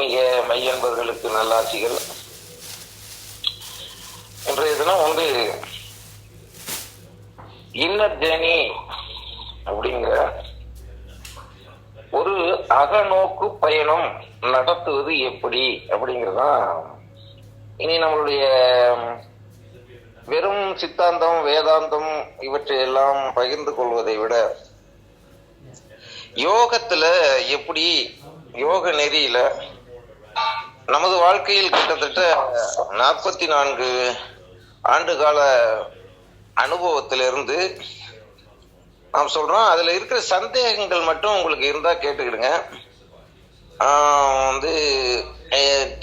ஆன்மீக மையன்பர்களுக்கு நல்லாசிகள் இன்றைய தினம் வந்து இன்னர் அப்படிங்கிற ஒரு அகநோக்கு பயணம் நடத்துவது எப்படி அப்படிங்கறதுதான் இனி நம்மளுடைய வெறும் சித்தாந்தம் வேதாந்தம் இவற்றை எல்லாம் பகிர்ந்து கொள்வதை விட யோகத்துல எப்படி யோக நெறியில நமது வாழ்க்கையில் கிட்டத்தட்ட நாற்பத்தி நான்கு ஆண்டு கால அனுபவத்திலிருந்து நாம் சொல்றோம் அதுல இருக்கிற சந்தேகங்கள் மட்டும் உங்களுக்கு இருந்தா கேட்டுக்கிடுங்க. வந்து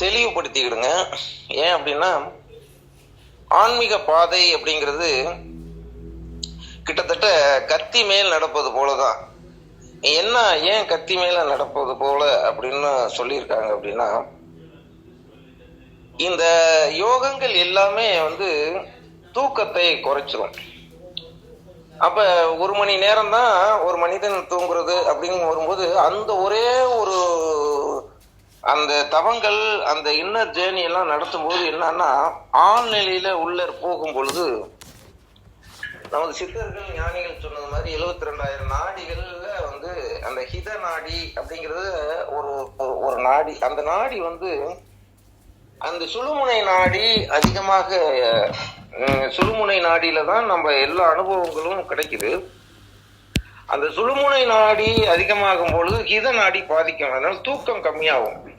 தெளிவுபடுத்திக்கிடுங்க. ஏன் அப்படின்னா ஆன்மீக பாதை அப்படிங்கிறது கிட்டத்தட்ட கத்தி மேல் நடப்பது போலதான். என்ன ஏன் கத்தி மேல நடப்பது போல அப்படின்னு சொல்லியிருக்காங்க அப்படின்னா இந்த யோகங்கள் எல்லாமே வந்து தூக்கத்தை குறைச்சிரும். அப்ப ஒரு மணி நேரம் தான் ஒரு மனிதன் தூங்குறது அப்படின்னு வரும்போது அந்த ஒரே ஒரு அந்த தவங்கள் அந்த இன்னர் ஜேர்னி எல்லாம் நடத்தும் போது என்னன்னா ஆண் நிலையில உள்ள போகும் பொழுது நமது சித்தர்கள் ஞானிகள் சொன்னது மாதிரி எழுபத்தி ரெண்டாயிரம் நாடிகள்ல வந்து அந்த ஹித நாடி அப்படிங்கிறது ஒரு ஒரு- ஒரு நாடி. அந்த நாடி வந்து அந்த சுழுமுனை நாடி அதிகமாக சுழுமுனை நாடியில தான் நம்ம எல்லா அனுபவங்களும் கிடைக்குது. அந்த சுழுமுனை நாடி அதிகமாகும் பொழுது ஹித நாடி பாதிக்கும். அதனால தூக்கம் கம்மியாகும்.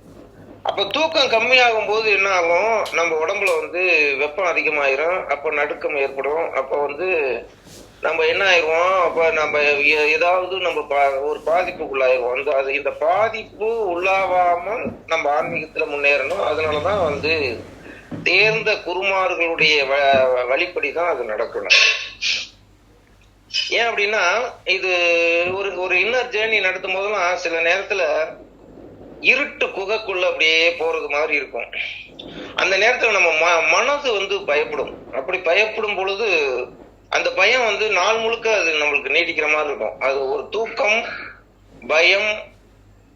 அப்ப தூக்கம் கம்மியாகும் போது என்ன ஆகும்? நம்ம உடம்புல வந்து வெப்பம் அதிகமாயிரும். அப்ப நடுக்கம் ஏற்படும். அப்ப வந்து நம்ம என்ன ஆயிடுவோம்? அப்ப நம்ம எ- ஏதாவது நம்ம பா- ஒரு பாதிப்புக்குள்ளாயிருவோம் அந்த அது இந்த பாதிப்பு உள்ளாவாமல் நம்ம ஆன்மீகத்துல முன்னேறணும். அதனாலதான் வந்து தேர்ந்த குருமார்களுடைய வ- வழிப்படி தான் அது நடக்கணும். ஏன் அப்படின்னா இது ஒரு ஒரு இன்னர் ஜேர்னி நடத்தும் போதெல்லாம் சில நேரத்துல இருட்டு குகைக்குள்ள அப்படியே போறது மாதிரி இருக்கும். அந்த நேரத்துல நம்ம ம- மனது வந்து பயப்படும். அப்படி பயப்படும் பொழுது அந்த பயம் வந்து நாள் முழுக்க அது நம்மளுக்கு நீடிக்கிற மாதிரி இருக்கும். அது ஒரு தூக்கம் பயம்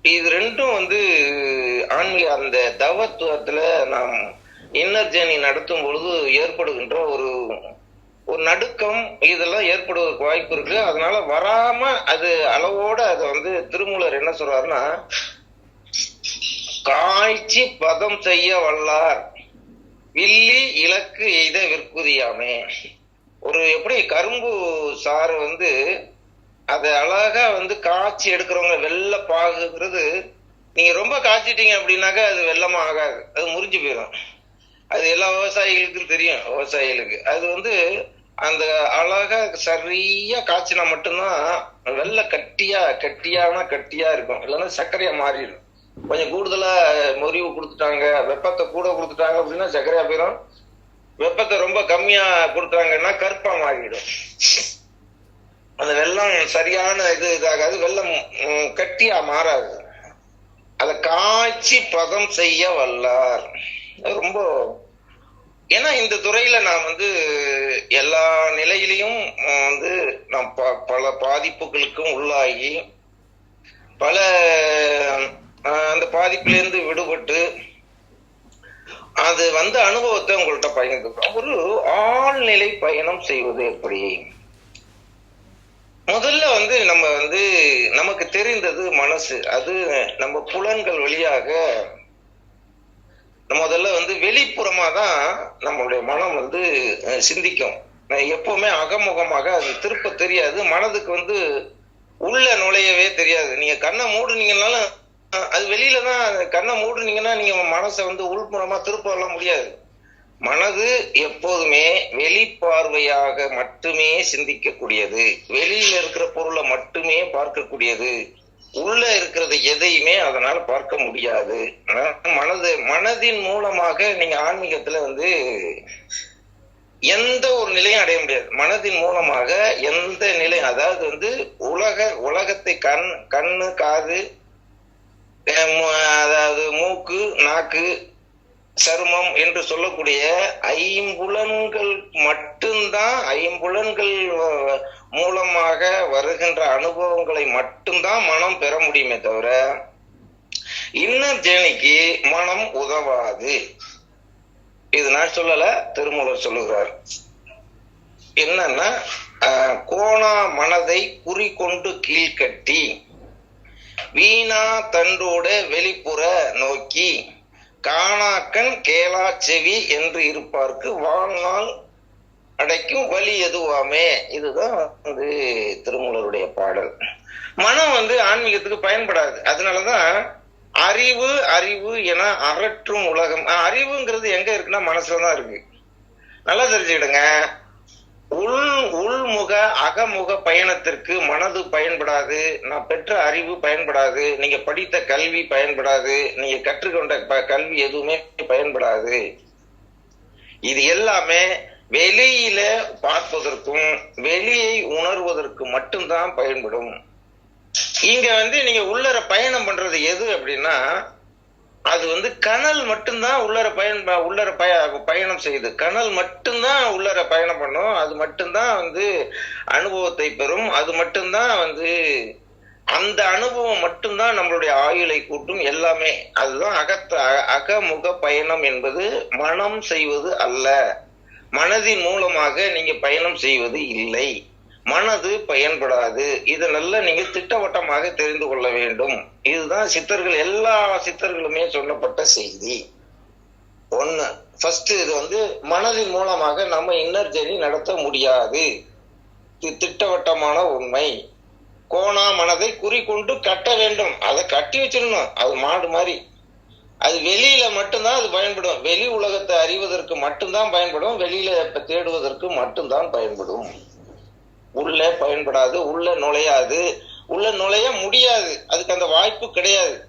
இது ரெண்டும் வந்து ஆன்மீக அந்த தவத்துவத்துல நாம் இன்னர் ஜேர்னி நடத்தும் பொழுது ஏற்படுகின்ற ஒரு ஒரு நடுக்கம் இதெல்லாம் ஏற்படுவதற்கு வாய்ப்பு இருக்கு. அதனால வராம அது அளவோட அதை வந்து திருமூலர் என்ன சொல்றாருன்னா காய்ச்சி பதம் செய்ய வல்லார். வில்லி இலக்கு எய்த விற்குதியாமே. ஒரு எப்படி கரும்பு சாறு வந்து அதை அழகா வந்து காய்ச்சி எடுக்கிறவங்க வெள்ளை பாகுங்கிறது நீங்க ரொம்ப காய்ச்சிட்டீங்க அப்படின்னாக்கா அது வெள்ளமா ஆகாது. அது முறிஞ்சு போயிடும் அது எல்லா விவசாயிகளுக்கும் தெரியும் விவசாயிகளுக்கு. அது வந்து அந்த அழகா சரியா காய்ச்சினா மட்டும்தான் வெள்ளை கட்டியா கட்டியான கட்டியா இருக்கும். இல்லைன்னா சர்க்கரையா மாறிடும். கொஞ்சம் கூடுதலா முறிவு கொடுத்துட்டாங்க. வெப்பத்தை கூட கொடுத்துட்டாங்க அப்படின்னா சர்க்கரையா போயிடும் வெப்பத்தை ரொம்ப கம்மியா கொடுத்தாங்கன்னா கருப்பா மாறிடும். அந்த வெள்ளம் சரியான இது இதாகாது. வெள்ளம் கட்டியா மாறாது. அதை காய்ச்சி பதம் செய்ய வல்லார். அது ரொம்ப ஏன்னா இந்த துறையில நான் வந்து எல்லா நிலையிலையும் வந்து நான் ப- பல பாதிப்புகளுக்கும் உள்ளாகி பல அந்த பாதிப்பிலேருந்து விடுபட்டு அது வந்த அனுபவத்தை உங்கள்கிட்ட பகிர்ந்துக்கிறோம். ஒரு ஆழ்நிலை பயணம் செய்வது எப்படி? முதல்ல வந்து நம்ம வந்து நமக்கு தெரிந்தது மனசு. அது நம்ம புலன்கள் வழியாக முதல்ல வந்து வெளிப்புறமா தான் நம்மளுடைய மனம் வந்து சிந்திக்கும். எப்பவுமே அகமுகமாக அது திருப்ப தெரியாது. மனதுக்கு வந்து உள்ள நுழையவே தெரியாது. நீங்க கண்ணை மூடுனீங்கனாலும் அது வெளியில தான் கண்ணை மூடுனீங்கன்னா நீங்க மனசை வந்து உள்புறமா திருப்ப முடியாது. மனது எப்போதுமே வெளிப்பார்வையாக மட்டுமே சிந்திக்கக்கூடியது. வெளியில இருக்கிற பொருளை மட்டுமே பார்க்கக்கூடியது. உள்ள இருக்கிறது எதையுமே அதனால பார்க்க முடியாது. மனது மனதின் மூலமாக நீங்க ஆன்மீகத்துல வந்து எந்த ஒரு நிலையும் அடைய முடியாது. மனதின் மூலமாக எந்த நிலை அதாவது வந்து உலக உலகத்தை கண் கண்ணு காது அதாவது மூக்கு நாக்கு சருமம் என்று சொல்லக்கூடிய ஐம்புலன்கள் மட்டும்தான் ஐம்புலன்கள் மூலமாக வருகின்ற அனுபவங்களை மட்டும்தான் மனம் பெற முடியுமே தவிர இன்னர் ஜேனிக்கு மனம் உதவாது. இது நான் சொல்லல திருமூலர் சொல்லுகிறார். என்னன்னா கோணா மனதை குறிக்கொண்டு கீழ்கட்டி வீணா தண்டோடு வெளிப்புற நோக்கி காணாக்கண் கேளா செவி என்று இருப்பார்க்கு வாழ்நாள் அடைக்கும் வழி எதுவாமே? இதுதான் வந்து திருமூலருடைய பாடல். மனம் வந்து ஆன்மீகத்துக்கு பயன்படாது. அதனாலதான் அறிவு அறிவு என அகற்றும் உலகம். அறிவுங்கிறது எங்க இருக்குன்னா மனசுலதான் இருக்கு. நல்லா தெரிஞ்சுக்கிடுங்க. உள் உள்முக அகமுக பயணத்திற்கு மனது பயன்படாது நான் பெற்ற அறிவு பயன்படாது நீங்க படித்த கல்வி பயன்படாது நீங்க கற்றுக்கொண்ட ப- கல்வி எதுவுமே பயன்படாது. இது எல்லாமே வெளியில பார்ப்பதற்கும் வெளியை உணர்வதற்கு மட்டும்தான் பயன்படும். இங்க வந்து நீங்க உள்ளர பயணம் பண்றது எது அப்படின்னா அது வந்து கனல் மட்டும்தான் உள்ளர பயன் உள்ளர பய பயணம் செய்யுது. கனல் மட்டும்தான் உள்ளர பயணம் பண்ணும். அது மட்டும்தான் வந்து அனுபவத்தை பெறும். அது மட்டும்தான் வந்து அந்த அனுபவம் மட்டும்தான் நம்மளுடைய ஆயுளை கூட்டும் எல்லாமே. அதுதான் அகத்த அகமுக பயணம் என்பது மனம் செய்வது அல்ல. மனதின் மூலமாக நீங்க பயணம் செய்வது இல்லை. மனது பயன்படாது. இதனெல்லாம் நீங்க திட்டவட்டமாக தெரிந்து கொள்ள வேண்டும். இதுதான் சித்தர்கள் எல்லா சித்தர்களுமே சொல்லப்பட்ட செய்தி. ஒண்ணு ஃபர்ஸ்ட் இது வந்து மனதின் மூலமாக நம்ம இன்னர் ஜெர்னி நடத்த முடியாது. இது திட்டவட்டமான உண்மை. கோணா மனதை குறிக்கொண்டு கட்ட வேண்டும். அதை கட்டி வச்சிடணும். அது மாடு மாதிரி. அது வெளியில மட்டும்தான் அது பயன்படும். வெளி உலகத்தை அறிவதற்கு மட்டும்தான் பயன்படும். வெளியில தேடுவதற்கு மட்டும்தான் பயன்படும். உள்ள பயன்படாது உள்ள நுழையாது. உள்ள நுழைய முடியாது. அதுக்கு அந்த வாய்ப்பு கிடையாது.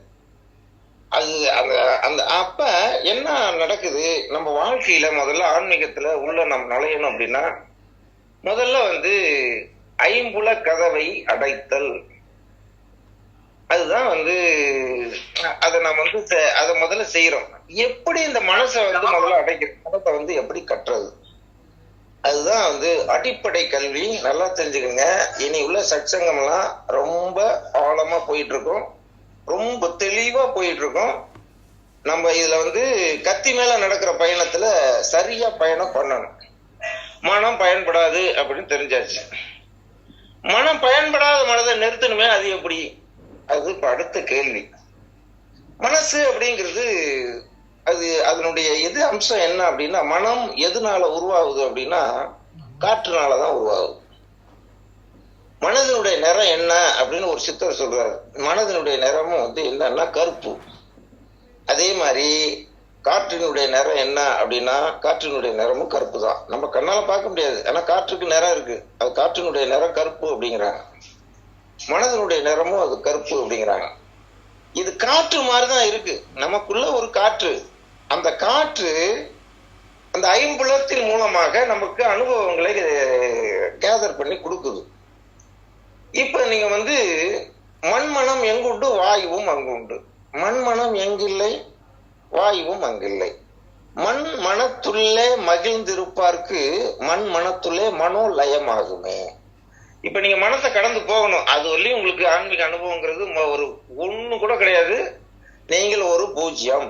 அது அந்த அந்த அப்ப என்ன நடக்குது? நம்ம வாழ்க்கையில முதல்ல ஆன்மீகத்துல உள்ள நம்ம நுழையணும் அப்படின்னா முதல்ல வந்து ஐம்புல கதவை அடைத்தல். அதுதான் வந்து அதை நம்ம வந்து அதை முதல்ல செய்யறோம். எப்படி இந்த மனசை வந்து முதல்ல அடைக்கிறது மனத்தை வந்து எப்படி கட்டுறது? அதுதான் வந்து அடிப்படை கல்வி நல்லா தெரிஞ்சுக்கோங்க இனி உள்ள சச்சங்கம்லாம் ரொம்ப ஆழமா போயிட்டு இருக்கும் ரொம்ப தெளிவா போயிட்டு இருக்கும் நம்ம இதுல வந்து கத்தி மேல நடக்கிற பயணத்துல சரியா பயணம் பண்ணணும். மனம் பயன்படாது அப்படின்னு தெரிஞ்சாச்சு. மனம் பயன்படாத மனதை நிறுத்தணுமே அது எப்படி? அது அடுத்த கேள்வி. மனசு அப்படிங்கிறது அது அதனுடைய எது அம்சம் என்ன அப்படின்னா மனம் எதுனால உருவாகுது அப்படின்னா காற்றுனாலதான் உருவாகுது. மனதினுடைய நிறம் என்ன அப்படின்னு ஒரு சித்தர் சொல்றாரு. மனதினுடைய நிறமும் வந்து என்னன்னா கருப்பு. அதே மாதிரி காற்றினுடைய நிறம் என்ன அப்படின்னா காற்றினுடைய நிறமும் கருப்பு தான் நம்ம கண்ணால பார்க்க முடியாது. ஆனா காற்றுக்கு நிறம் இருக்கு. அது காற்றினுடைய நிறம் கருப்பு அப்படிங்கிறாங்க. மனதினுடைய நிறமும் அது கருப்பு அப்படிங்கிறாங்க. இது காற்று மாதிரிதான் இருக்கு. நமக்குள்ள ஒரு காற்று. அந்த காற்று அந்த ஐம்புலத்தின் மூலமாக நமக்கு அனுபவங்களை கேதர் பண்ணி கொடுக்குது. இப்ப நீங்க வந்து மண்மனம் எங்குண்டு வாயுவும் அங்குண்டு. மண்மனம் எங்கில்லை வாயுவும் அங்கில்லை. மண் மனத்துள்ளே மகிழ்ந்திருப்பார்க்கு மண் மனத்துள்ளே மனோ லயமாகுமே இப்ப நீங்க மனசை கடந்து போகணும். அது வரலையும் உங்களுக்கு ஆன்மீக அனுபவங்கிறது ஒரு ஒண்ணு கூட கிடையாது. நீங்கள் ஒரு பூஜ்யம்.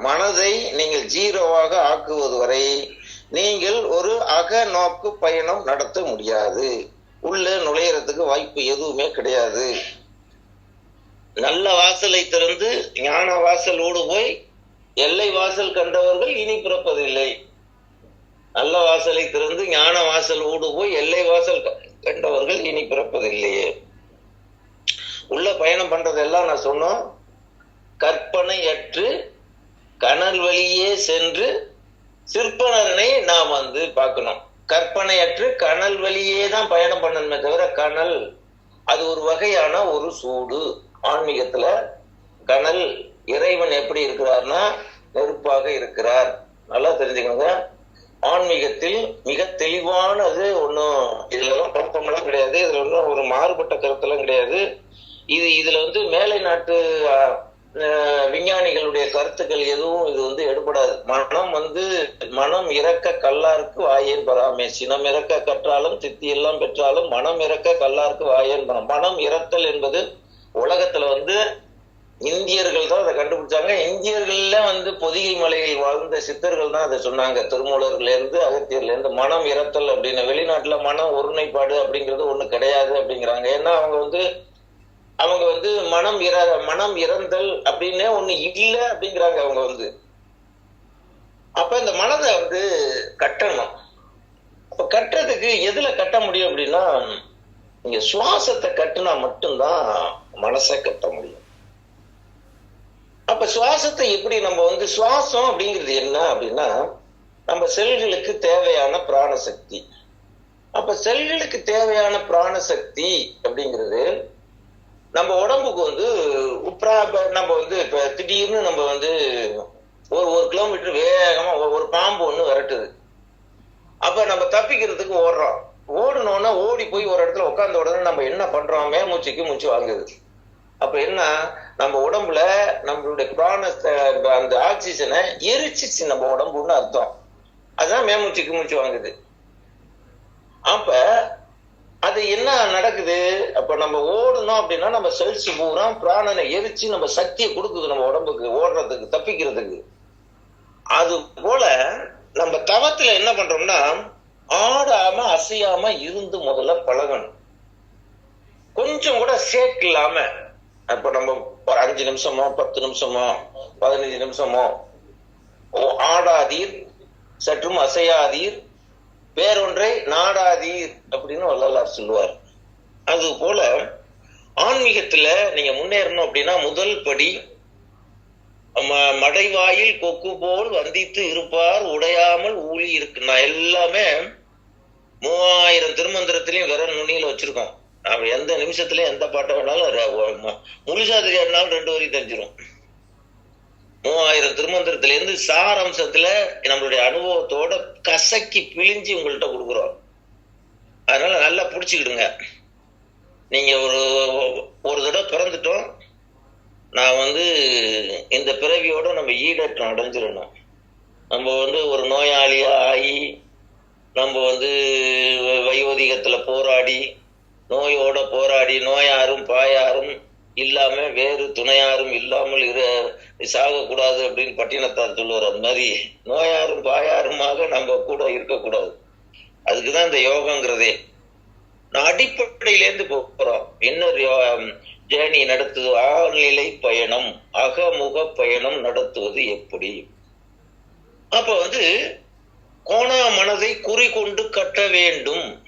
மனதை நீங்கள் ஜீரோவாக ஆக்குவது வரை நீங்கள் ஒரு அகநோக்கு பயணம் நடத்த முடியாது. உள்ள நுழையறதுக்கு வாய்ப்பு எதுவுமே கிடையாது. நல்ல வாசலை திறந்து ஞான வாசல் ஊடு போய் எல்லை வாசல் கண்டவர்கள் இனி பிறப்பதில்லை. நல்ல வாசலை திறந்து ஞான வாசல் ஓடு போய் எல்லை வாசல் க- கண்டவர்கள் இனி பிறப்பதில்லையே. உள்ள பயணம் பண்றதெல்லாம் நான் சொன்னோம். கற்பனை அற்று கனல் வழியே சென்று சிற்பனரனை நாம் வந்து பார்க்கணும். கற்பனையற்று கனல் வழியே தான் பயணம் பண்ணணுமே தவிர கனல் அது ஒரு வகையான ஒரு சூடு. ஆன்மீகத்துல கனல் இறைவன் எப்படி இருக்கிறார்னா நெருப்பாக இருக்கிறார். நல்லா தெரிஞ்சுக்கோங்க ஆன்மீகத்தில் மிக தெளிவானது ஒன்றும் இதுலலாம் குழப்பமெல்லாம் கிடையாது. இதுல ஒன்றும் ஒரு மாறுபட்ட கருத்தெல்லாம் கிடையாது. இது இதுல வந்து மேலை நாட்டு விஞ்ஞானிகளுடைய கருத்துக்கள் எதுவும் இது வந்து எடுபடாது. மனம் வந்து மனம் இறக்க கல்லாருக்கு வாயேன் பராமே. சினம் இறக்க கற்றாலும் சித்தி எல்லாம் பெற்றாலும் மனம் இறக்க கல்லாருக்கு வாயேன் பரம். மனம் இறத்தல் என்பது உலகத்துல வந்து இந்தியர்கள் தான் அதை கண்டுபிடிச்சாங்க. இந்தியர்கள்ல வந்து பொதிகை மலையில் வாழ்ந்த சித்தர்கள் தான் அதை சொன்னாங்க. திருமூலர்ல இருந்து அகத்தியர்ல இருந்து மனம் இறத்தல் அப்படின்னு. வெளிநாட்டுல மனம் ஒருமைப்பாடு அப்படிங்கிறது ஒண்ணு கிடையாது அப்படிங்கிறாங்க. ஏன்னா அவங்க வந்து அவங்க வந்து மனம் இற மனம் இறந்தல் அப்படின்னே ஒண்ணு இல்லை அப்படிங்கிறாங்க அவங்க வந்து. அப்ப இந்த மனதை வந்து கட்டணும். அப்ப கட்டுறதுக்கு எதுல கட்ட முடியும் அப்படின்னா நீங்க சுவாசத்தை கட்டுனா மட்டும்தான் மனசை கட்ட முடியும். அப்ப சுவாசத்தை எப்படி நம்ம வந்து சுவாசம் அப்படிங்கிறது என்ன அப்படின்னா நம்ம செல்களுக்கு தேவையான பிராணசக்தி. அப்ப செல்களுக்கு தேவையான பிராணசக்தி அப்படிங்கிறது நம்ம உடம்புக்கு வந்து உப்ரா- நம்ம வந்து இப்ப திடீர்னு நம்ம வந்து ஒரு ஒரு கிலோமீட்டர் வேகமா ஒரு- பாம்பு ஒண்ணு விரட்டுது. அப்ப நம்ம தப்பிக்கிறதுக்கு ஓடுறோம். ஓடணும்னா ஓடி போய் ஒரு இடத்துல உட்காந்த உடனே நம்ம என்ன பண்றோம்? மேமூச்சுக்கு மூச்சு வாங்குது. அப்ப என்ன? நம்ம உடம்புல நம்மளுடைய பிராண அந்த ஆக்சிஜனை எரிச்சிச்சு நம்ம உடம்புன்னு அர்த்தம். அதுதான் மேமூச்சுக்கு மூச்சு வாங்குது. அப்ப அது என்ன நடக்குது? அப்ப நம்ம ஓடணும் அப்படின்னா நம்ம செல்ஸ் பூரா பிராணனை எரிச்சு நம்ம சக்தியை கொடுக்குது நம்ம உடம்புக்கு ஓடுறதுக்கு தப்பிக்கிறதுக்கு. அது போல நம்ம தவத்துல என்ன பண்றோம்னா ஆடாம அசையாம இருந்து முதல்ல பழகணும். கொஞ்சம் கூட ஷேக் இல்லாம இப்ப நம்ம ஒரு அஞ்சு நிமிஷமோ பத்து நிமிஷமோ பதினஞ்சு நிமிஷமோ ஓ, ஆடாதீர் சற்றும் அசையாதீர் வேறொன்றை நாடாதீர் அப்படின்னு வள்ளலார் சொல்லுவார். அது போல ஆன்மீகத்துல நீங்க முன்னேறணும் அப்படின்னா முதல் படி ம- மடைவாயில் கொக்கு போல் வந்தித்து இருப்பார் உடையாமல் ஊழி இருக்கு நான் எல்லாமே மூவாயிரம் திருமந்திரத்திலையும் விரல் நுனியில வச்சிருக்கோம். நாம எந்த நிமிஷத்துலயும் எந்த பாட்டை வேணாலும் முழுசா தெரியாதுனாலும் ரெண்டு வரையும் தெரிஞ்சிடும் மூவாயிரம் திருமந்திரத்துல இருந்து சாரம்சத்துல நம்மளுடைய அனுபவத்தோட கசக்கி பிழிஞ்சு உங்கள்கிட்ட கொடுக்குறோம். அதனால நல்லா பிடிச்சிக்கிடுங்க. நீங்க ஒரு ஒரு தடவை பிறந்துட்டோம். நான் வந்து இந்த பிறவியோட நம்ம ஈடற்றம் அடைஞ்சிடணும். நம்ம வந்து ஒரு நோயாளியா ஆகி நம்ம வந்து வயோதிகத்துல போராடி நோயோட போராடி நோயாரும் பாயாரும் இல்லாம வேறு துணையாரும் இல்லாமல் இரு சாகக்கூடாது அப்படின்னு பட்டினத்தார் சொல்லுவார். அது மாதிரி நோயாரும் பாயாருமாக நம்ம கூட இருக்கக்கூடாது. அதுக்குதான் இந்த யோகங்கிறதே. நான் அடிப்படையிலேருந்து போறோம். இன்னொரு ஜேர்னி நடத்துவது ஆழ்நிலை பயணம் அகமுக பயணம் நடத்துவது எப்படி? அப்ப வந்து கோணா மனதை குறி கொண்டு கட்ட வேண்டும்.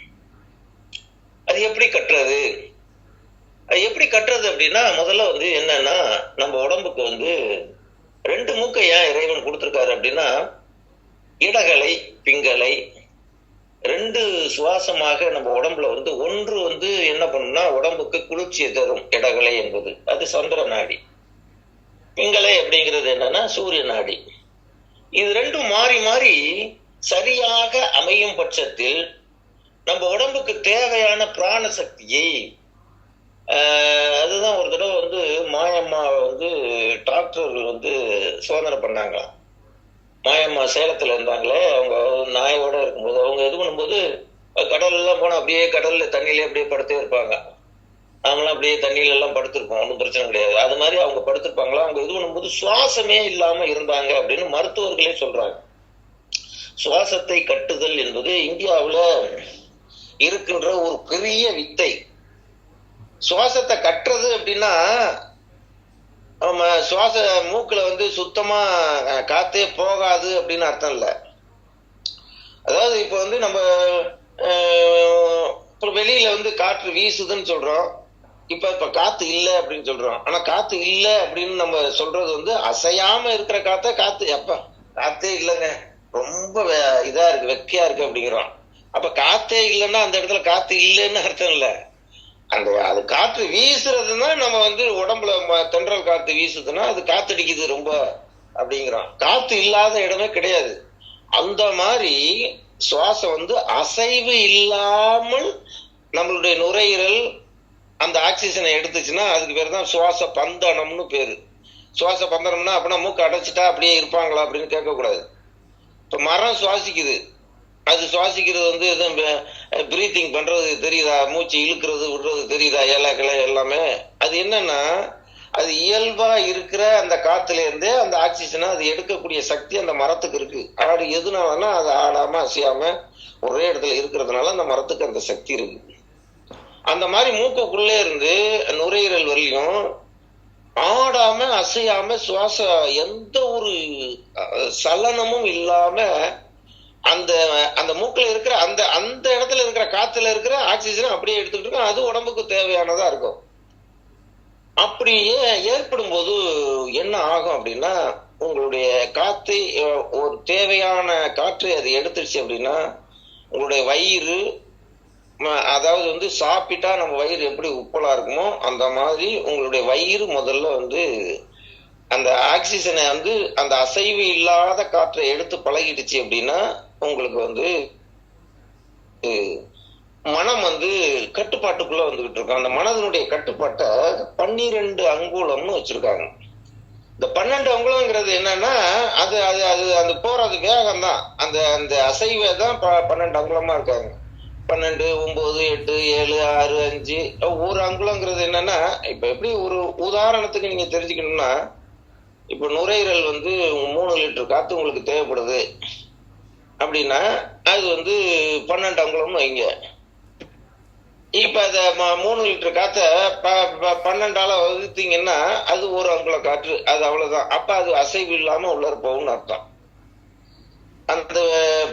அது எப்படி கட்டுறது? எப்படி கட்டுறது அப்படின்னா முதல்ல வந்து என்னன்னா நம்ம உடம்புக்கு வந்து ரெண்டு மூக்கை ஏன் இறைவன் கொடுத்துருக்காரு அப்படின்னா இடகலை பிங்கலை ரெண்டு சுவாசமாக நம்ம உடம்புல வந்து ஒன்று வந்து என்ன பண்ணும்னா உடம்புக்கு குளிர்ச்சியை தரும் இடகலை என்பது. அது சந்திர நாடி. பிங்கலை அப்படிங்கிறது என்னன்னா சூரிய நாடி. இது ரெண்டும் மாறி மாறி சரியாக அமையும் பட்சத்தில் நம்ம உடம்புக்கு தேவையான பிராண சக்தியை அதுதான் ஒரு தடவை வந்து மாயம்மா வந்து டாக்டர்கள் வந்து சோதனை பண்ணாங்களாம். மாயம்மா சேலத்துல இருந்தாங்களே அவங்க நாயோட இருக்கும்போது அவங்க இது பண்ணும்போது கடல் எல்லாம் போனா அப்படியே கடல்ல தண்ணியிலே அப்படியே படுத்தே இருப்பாங்க. நாங்களாம் அப்படியே தண்ணியில எல்லாம் படுத்திருப்போம் ஒன்றும் பிரச்சனை கிடையாது. அது மாதிரி அவங்க படுத்திருப்பாங்களா அவங்க இது பண்ணும்போது சுவாசமே இல்லாம இருந்தாங்க அப்படின்னு மருத்துவர்களே சொல்றாங்க. சுவாசத்தை கட்டுதல் என்பது இந்தியாவில் இருக்கின்ற ஒரு பெரிய வித்தை. சுவாசத்தை கட்டுறது அப்படின்னா நம்ம சுவாச மூக்கில் வந்து சுத்தமாக காற்றே காத்தே போகாது அப்படின்னு அர்த்தம் இல்லை. அதாவது இப்போ வந்து நம்ம இப்போ வெளியில் வந்து காற்று வீசுதுன்னு சொல்கிறோம் இப்போ இப்போ காற்று இல்லை அப்படின்னு சொல்கிறோம் ஆனால் காற்று இல்லை அப்படின்னு நம்ம சொல்கிறது வந்து அசையாமல் இருக்கிற காற்றை காற்று எப்போ காற்றே இல்லைங்க. ரொம்ப இதாக இருக்குது வெக்கையாக இருக்குது அப்படிங்கிறோம். அப்போ காற்றே இல்லைன்னா அந்த இடத்துல காற்று இல்லைன்னு அர்த்தம் இல்லை. அந்த அது காற்று வீசுறதுன்னா நம்ம வந்து உடம்புல ம- தென்றல் காத்து வீசுதுன்னா அது காத்தடிக்குது ரொம்ப அப்படிங்கிறோம் காத்து இல்லாத இடமே கிடையாது. அந்த மாதிரி சுவாசம் வந்து அசைவு இல்லாமல் நம்மளுடைய நுரையீரல் அந்த ஆக்சிஜனை எடுத்துச்சுன்னா அதுக்கு பேர் தான் சுவாச பந்தனம்னு பேரு. சுவாச பந்தனம்னா அப்படின்னா மூக்கு அடைச்சிட்டா அப்படியே இருப்பாங்களா அப்படின்னு கேட்கக்கூடாது. இப்ப மரம் சுவாசிக்குது. அது சுவாசிக்கிறது வந்து எதுவும் பிரீத்திங் பண்றது தெரியுதா? மூச்சு இழுக்கிறது விடுறது தெரியுதா? ஏலா கிளை எல்லாமே. அது என்னன்னா அது இயல்பா இருக்கிற அந்த காத்துல இருந்தே அந்த ஆக்சிஜனை அது எடுக்கக்கூடிய சக்தி அந்த மரத்துக்கு இருக்கு. ஆடு எதுனாலன்னா அது ஆடாம அசையாம ஒரே இடத்துல இருக்கிறதுனால அந்த மரத்துக்கு அந்த சக்தி இருக்கு. அந்த மாதிரி மூக்குக்குள்ளே இருந்து நுரையீரல் வரலையும் ஆடாம அசையாம சுவாச எந்த ஒரு சலனமும் இல்லாம அந்த அந்த மூக்கில் இருக்கிற அந்த அந்த இடத்துல இருக்கிற காத்துல இருக்கிற ஆக்சிஜனை அப்படியே எடுத்துக்கிட்டு இருக்கும். அது உடம்புக்கு தேவையானதா இருக்கும். அப்படியே ஏற்படும் போது என்ன ஆகும் அப்படின்னா உங்களுடைய காத்து ஒரு தேவையான காற்று அது எடுத்துருச்சு அப்படின்னா உங்களுடைய வயிறு அதாவது வந்து சாப்பிட்டா நம்ம வயிறு எப்படி உப்பலா இருக்குமோ அந்த மாதிரி உங்களுடைய வயிறு முதல்ல வந்து அந்த ஆக்சிஜனை வந்து அந்த அசைவு இல்லாத காற்றை எடுத்து பழகிடுச்சு அப்படின்னா உங்களுக்கு வந்து மனம் வந்து கட்டுப்பாட்டுக்குள்ள வந்துகிட்டு இருக்கும். அந்த மனதினுடைய கட்டுப்பாட்டை பன்னிரெண்டு அங்குலம்னு வச்சிருக்காங்க. இந்த பன்னெண்டு அங்குலங்கிறது என்னன்னா அது அது அது அந்த போறது வேகம் தான் அந்த அந்த அசைவை தான் ப- பன்னெண்டு அங்குலமா இருக்காங்க. பன்னெண்டு ஒன்பது எட்டு ஏழு ஆறு அஞ்சு ஒரு அங்குலங்கிறது என்னன்னா இப்ப எப்படி ஒரு உதாரணத்துக்கு நீங்க தெரிஞ்சுக்கணும்னா இப்ப நுரையீரல் வந்து மூணு லிட்டர் காத்து உங்களுக்கு தேவைப்படுது. அப்படின்னா அது வந்து பன்னெண்டு அங்குலம்னு வைங்க. இப்ப அத மூணு லிட்டர் காத்த ப- ப- பன்னெண்டால வகுத்தீங்கன்னா அது ஒரு அங்குல காற்று. அது அவ்வளவுதான். அப்ப அது அசைவு இல்லாம உள்ள போகும்னு அர்த்தம். அந்த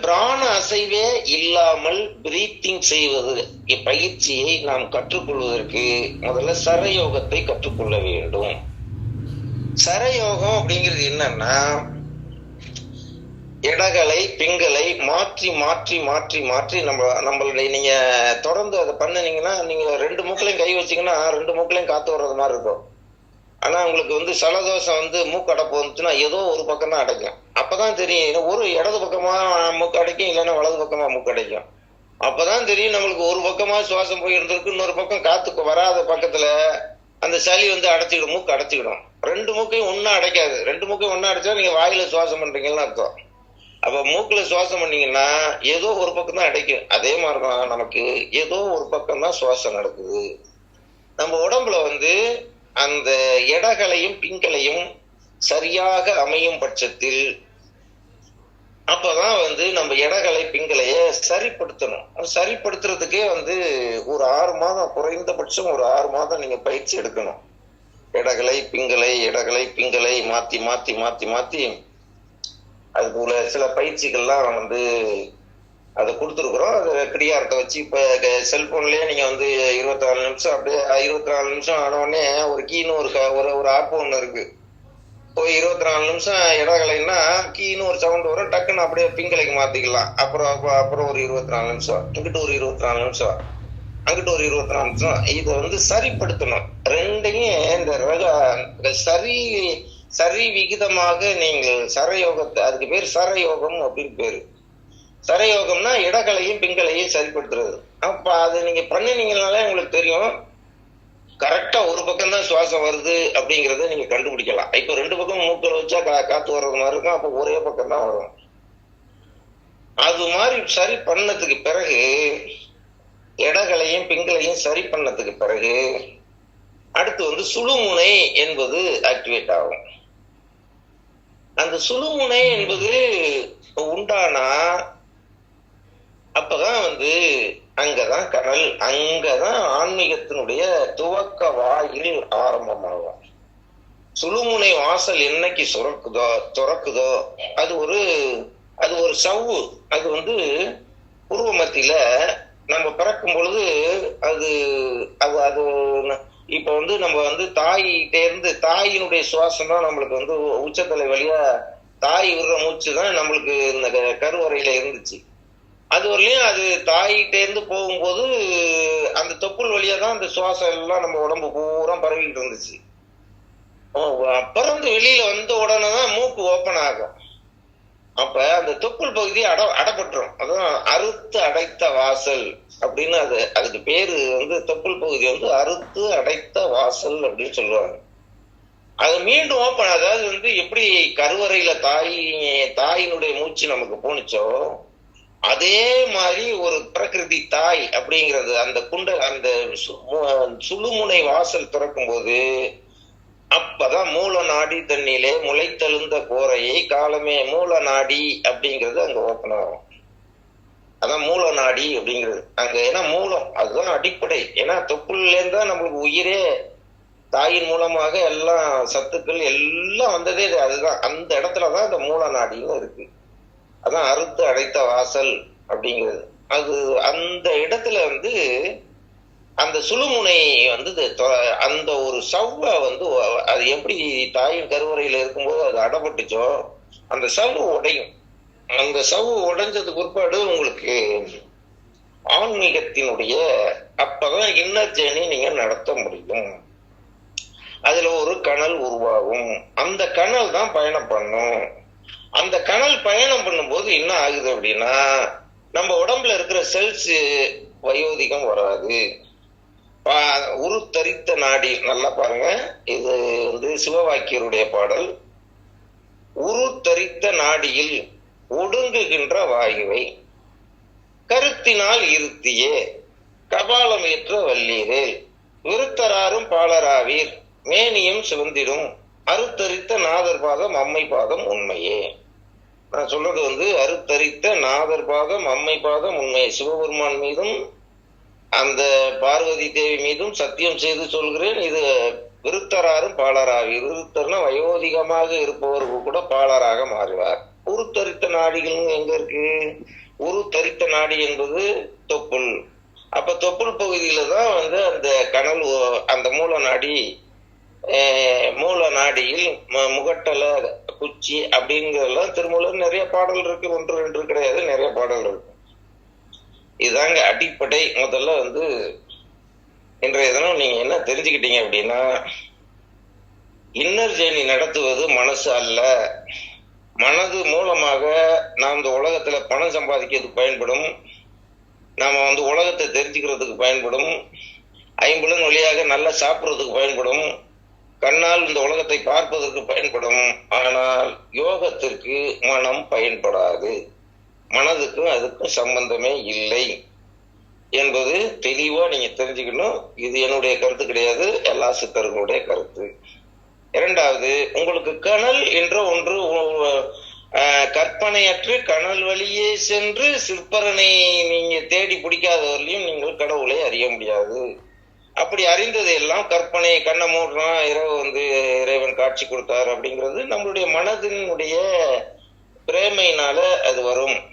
பிராண அசைவே இல்லாமல் பிரீத்திங் செய்வது. இப்பயிற்சியை நாம் கற்றுக்கொள்வதற்கு முதல்ல சரயோகத்தை கற்றுக்கொள்ள வேண்டும். சரயோகம் அப்படிங்கிறது என்னன்னா இடகளை பிங்களை மாற்றி மாற்றி மாற்றி மாற்றி நம்ம நம்மளுடைய நீங்க தொடர்ந்து அதை பண்ணுனீங்கன்னா நீங்க ரெண்டு மூக்களையும் கை வச்சீங்கன்னா ரெண்டு மூக்களையும் காத்து வர்றது மாதிரி இருக்கும். ஆனா உங்களுக்கு வந்து சலதோஷம் வந்து மூக்கு அடைப்பு வந்துச்சுன்னா ஏதோ ஒரு பக்கம் தான் அடைக்கும். அப்பதான் தெரியும் ஒரு இடது பக்கமா மூக்கு அடைக்கும் இல்லைன்னா வலது பக்கமா மூக்கு அடைக்கும். அப்பதான் தெரியும் நம்மளுக்கு ஒரு பக்கமா சுவாசம் போய் இருந்திருக்கு இன்னொரு பக்கம் காத்துக்கு வராத பக்கத்துல அந்த சளி வந்து அடைச்சிக்கிடும் மூக்கு அடைச்சிக்கிடும். ரெண்டு மூக்கையும் ஒன்னா அடைக்காது. ரெண்டு மூக்கையும் ஒன்னா அடைச்சா நீங்க வாயில சுவாசம் பண்றீங்கன்னு அர்த்தம். அப்ப மூக்குல சுவாசம் பண்ணீங்கன்னா ஏதோ ஒரு பக்கம் தான் அடைக்கும். அதே மாதிரிதான் நமக்கு ஏதோ ஒரு பக்கம் தான் சுவாசம் நடக்குது. நம்ம உடம்புல வந்து அந்த இடகளையும் பிங்களையும் சரியாக அமையும் பட்சத்தில் அப்பதான் வந்து நம்ம எடகலை பிங்களைய சரிப்படுத்தணும். சரிப்படுத்துறதுக்கே வந்து ஒரு ஆறு மாதம் குறைந்தபட்சம் ஒரு ஆறு மாதம் நீங்க பயிற்சி எடுக்கணும். இடகளை பிங்களை எடகலை பிங்களை மாத்தி மாத்தி மாத்தி மாத்தி. அதுக்கு உள்ள சில பயிற்சிகள்லாம் வந்து அதை கொடுத்துருக்குறோம். அது கிரியார்த்தை வச்சு இப்போ செல்போன்லயே நீங்க வந்து இருபத்தி நாலு நிமிஷம் அப்படியே இருபத்தி நாலு நிமிஷம் ஆன ஒரு கீன்னு ஒரு க- ஒரு ஒரு ஆப் ஒன்று இருக்கு. போய் இருபத்தி நாலு நிமிஷம் இடகலைன்னா கீன்னு ஒரு சவுண்ட் வரும் டக்குன்னு அப்படியே பிங்கலைக்கு மாத்திக்கலாம். அப்புறம் அப்புறம் ஒரு இருபத்தி நாலு நிமிஷம் இங்கிட்டு ஒரு இருபத்தி நாலு நிமிஷம். அங்கிட்ட ஒரு இருபத்தி நாலு நிமிஷம். இதை வந்து சரிப்படுத்தணும். ரெண்டையும் இந்த ரக இந்த சரி சரி விகிதமாக நீங்கள் சரயோகத்தை அதுக்கு பேர் சரயோகம் அப்படின்னு பேரு. சரயோகம்னா இடகலையும் பெண்களையும் சரிப்படுத்துறது. அப்ப அது நீங்க பண்ணினீங்கனாலே உங்களுக்கு தெரியும். கரெக்டா ஒரு பக்கம் தான் சுவாசம் வருது அப்படிங்கறத நீங்க கண்டுபிடிக்கலாம். இப்ப ரெண்டு பக்கம் மூக்கில் வச்சா கா- காத்து வர்றது மாதிரி இருக்கும். அப்ப ஒரே பக்கம் தான் வரும். அது மாதிரி சரி பண்ணதுக்கு பிறகு இடகளையும் பிங்களையும் சரி பண்ணதுக்கு பிறகு அடுத்து வந்து சுழுமுனை என்பது ஆக்டிவேட் ஆகும். அந்த சுழுமுனை என்பது உண்டானா அப்பதான் வந்து அங்கதான் கடல் அங்கதான் ஆன்மீகத்தினுடைய துவக்க வாயில் ஆரம்பமாகும். சுழுமுனை வாசல் என்னைக்கு சுரக்குதோ துறக்குதோ அது ஒரு அது ஒரு சவ்வு. அது வந்து பூர்வ மத்தியில நம்ம பிறக்கும் பொழுது அது அது அது இப்போ இப்ப வந்து நம்ம வந்து தாயிட்டேருந்து தாயினுடைய சுவாசம் தான் நம்மளுக்கு வந்து உச்சத்தலை வழியா தாய் விடுற மூச்சு தான் நம்மளுக்கு இந்த க- கருவறையில இருந்துச்சு. அது வரலையும் அது தாயிட்ட இருந்து போகும்போது அந்த தொப்புள் வழியா தான் அந்த சுவாசம் எல்லாம் நம்ம உடம்பு பூரா பரவிட்டு இருந்துச்சு. பிறந்து வெளியில வந்த உடனே தான் மூக்கு ஓப்பன் ஆகும். அப்ப அந்த தொப்புள் பகுதி அட அடப்பட்டுரும். அதான் அறுத்து அடைத்த வாசல் அப்படின்னு அது அதுக்கு பேரு வந்து தொப்புள் பகுதி வந்து அறுத்து அடைத்த வாசல் அப்படின்னு சொல்லுவாங்க. அது மீண்டும் ஓப்பன் அதாவது வந்து எப்படி கருவறையில தாய் தாயினுடைய மூச்சு நமக்கு போணுச்சோ அதே மாதிரி ஒரு பிரகிருதி தாய் அப்படிங்கிறது அந்த குண்ட அந்த சு- மு- சுழுமுனை வாசல் திறக்கும் போது அப்பதான் மூல நாடி தண்ணியிலே முளைத்தெழுந்த கோரையை காலமே மூல நாடி அப்படிங்கிறது அங்க ஓப்பன் ஆகும். அதான் மூல நாடி அப்படிங்கிறது. அங்க ஏன்னா மூலம் அதுதான் அடிப்படை. ஏன்னா தொப்புள்ல தான் நம்மளுக்கு உயிரே தாயின் மூலமாக எல்லாம் சத்துக்கள் எல்லாம் வந்ததே இது. அதுதான். அந்த இடத்துலதான் இந்த மூல நாடின்னு இருக்கு. அதான் அறுத்து அடைத்த வாசல் அப்படிங்கிறது. அது அந்த இடத்துல வந்து அந்த சுழுமுனை வந்து தொ- அந்த ஒரு சவ்வை வந்து அது எப்படி தாயின் கருவறையில இருக்கும்போது அது அடப்பட்டுச்சோ அந்த சவ்வு உடையும். அந்த சவ்வு உடைஞ்சது பிற்பாடு உங்களுக்கு ஆன்மீகத்தினுடைய அப்பதான் இன்னர் ஜேர்னி நீங்க நடத்த முடியும். அதுல ஒரு கனல் உருவாகும். அந்த கனல் தான் பயணம் பண்ணும். அந்த கனல் பயணம் பண்ணும்போது என்ன ஆகுது அப்படின்னா நம்ம உடம்புல இருக்கிற செல்ஸ் வயோதிகம் வராது. உருத்தரித்த நாடி. நல்லா பாருங்க. இது வந்து சிவவாக்கியருடைய பாடல். உருத்தரித்த நாடியில் ஒடுங்குகின்ற வாயுவை கருத்தினால் இருத்தியே கபாலம் ஏற்ற வல்லீரே விருத்தராரும் பாலராவீர். மேனியும் சிவந்திடும். அறுத்தரித்த நாதர் பாதம் அம்மை பாதம் உண்மையே. நான் சொல்றது வந்து அறுத்தரித்த நாதர் பாதம் அம்மை பாதம் உண்மையே. சிவபெருமான் மீதும் அந்த பார்வதி தேவி மீதும் சத்தியம் செய்து சொல்கிறேன். இது விருத்தராரும் பாலராக. விருத்தர்னா வயோதிகமாக இருப்பவருக்கு கூட பாலராக மாறுவார். உருத்தரித்த நாடிகள் எங்க இருக்கு? தரித்த நாடி என்பது தொப்புள். அப்ப தொப்புள் பகுதியில தான் வந்து அந்த கனல் ஓ- அந்த மூல நாடி மூல நாடியில் முகட்டல குச்சி அப்படிங்கிறதெல்லாம் திருமூலர் நிறைய பாடல் இருக்கு. ஒன்று ரெண்டு கிடையாது. நிறைய பாடல் இருக்கு. இதுதாங்க அடிப்படை. முதல்ல வந்து இன்றைய தினம் நீங்க என்ன தெரிஞ்சுக்கிட்டீங்க அப்படின்னா இன்னர் ஜேர்னி நடத்துவது மனசு அல்ல. மனது மூலமாக நாம் இந்த உலகத்துல பணம் சம்பாதிக்கிறதுக்கு பயன்படும். நாம வந்து உலகத்தை தெரிஞ்சுக்கிறதுக்கு பயன்படும். ஐம்புலன் வழியாக நல்லா சாப்பிட்றதுக்கு பயன்படும். கண்ணால் இந்த உலகத்தை பார்ப்பதற்கு பயன்படும். ஆனால் யோகத்திற்கு மனம் பயன்படாது. மனதுக்கும் அதுக்கும் சம்பந்தமே இல்லை என்பது தெளிவா நீங்க தெரிஞ்சுக்கணும். இது என்னுடைய கருத்து கிடையாது. எல்லா சித்தர்களுடைய கருத்து. இரண்டாவது உங்களுக்கு கனல் என்ற ஒன்று கற்பனையற்று கனல் வழியே சென்று சிற்பரனை நீங்க தேடி பிடிக்காதவர்களையும் நீங்கள் கடவுளை அறிய முடியாது. அப்படி அறிந்தது எல்லாம் கற்பனை கண்ணை மூடுறான் இரவு வந்து இறைவன் காட்சி கொடுத்தார் அப்படிங்கிறது நம்மளுடைய மனதினுடைய பிரேமையினால அது வரும்.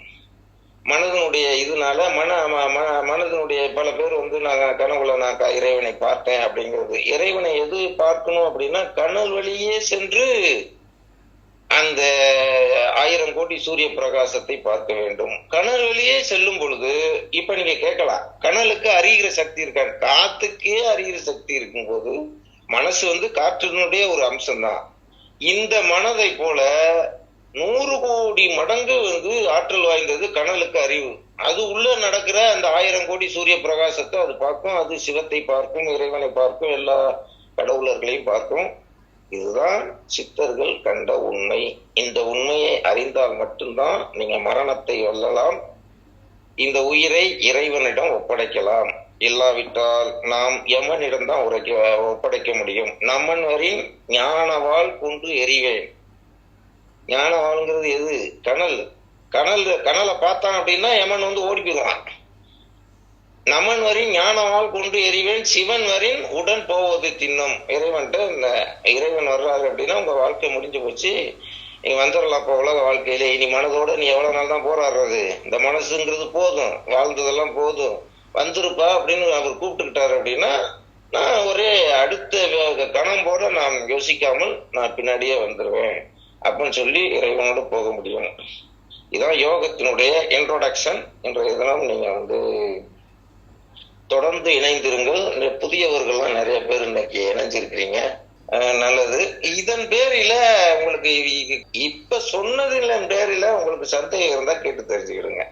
மனதினுடைய இதனால மன ம- ம- மனதினுடைய பல பேர் வந்து நான் கனவுல நான் இறைவனை பார்த்தேன் அப்படிங்கிறது. இறைவனை எது பார்க்கணும் அப்படின்னா கனல் வழியே சென்று அந்த ஆயிரம் கோடி சூரிய பிரகாசத்தை பார்க்க வேண்டும். கனல் வழியே செல்லும் பொழுது இப்ப நீங்க கேட்கலாம். கனலுக்கு அறிகிற சக்தி இருக்கா? காத்துக்கே அறிகிற சக்தி இருக்கும்போது மனசு வந்து காற்றினுடைய ஒரு அம்சம்தான். இந்த மனதை போல நூறு கோடி மடங்கு வந்து ஆற்றல் வாய்ந்தது கனலுக்கு அறிவு. அது உள்ள நடக்கிற அந்த ஆயிரம் கோடி சூரிய பிரகாசத்தை அது பார்க்கும் அது சிவத்தை பார்க்கும் இறைவனை பார்க்கும் எல்லா கடவுளர்களையும் பார்க்கும். இதுதான் சித்தர்கள் கண்ட உண்மை. இந்த உண்மையை அறிந்தால் மட்டும்தான் நீங்க மரணத்தை வெல்லலாம். இந்த உயிரை இறைவனிடம் ஒப்படைக்கலாம். இல்லாவிட்டால் நாம் யமனிடம் தான் உரைக்க ஒப்படைக்க முடியும். நம்மன் வரின் ஞானவாள் கொண்டு எறிவேன். ஞான வாழ்ங்கிறது எது? கனல். கனல் கனலை பார்த்தான் அப்படின்னா யமன் வந்து ஓடி போயிடுவான் நமன் வரின் ஞானவால் கொண்டு எறிவேன் சிவன் வரின் உடன் போவது தின்னம். இறைவன்ட்டு இந்த இறைவன் வர்றாரு அப்படின்னா உங்க வாழ்க்கை முடிஞ்சு போச்சு. நீ வந்துடலாம் இப்போ உலக வாழ்க்கையில. இனி மனதோட நீ எவ்வளவு நாள் தான் போராடுறது? இந்த மனசுங்கிறது போதும். வாழ்ந்ததெல்லாம் போதும். வந்துருப்பா அப்படின்னு அவர் கூப்பிட்டுக்கிட்டாரு அப்படின்னா நான் ஒரே அடுத்த கணம் போட நான் யோசிக்காமல் நான் பின்னாடியே வந்துடுவேன் அப்படின்னு சொல்லி இறைவனோட போக முடியும். இதான் யோகத்தினுடைய இன்ட்ரோடக்ஷன் என்ற இதெல்லாம் நீங்க வந்து தொடர்ந்து இணைந்திருங்கள். இந்த புதியவர்கள்லாம் நிறைய பேர் இன்னைக்கு இணைஞ்சிருக்கிறீங்க. நல்லது. இதன் பேரில உங்களுக்கு இப்ப சொன்னதின் பேரில உங்களுக்கு சந்தேகம் இருந்தா கேட்டு தெரிஞ்சுக்கிடுங்க.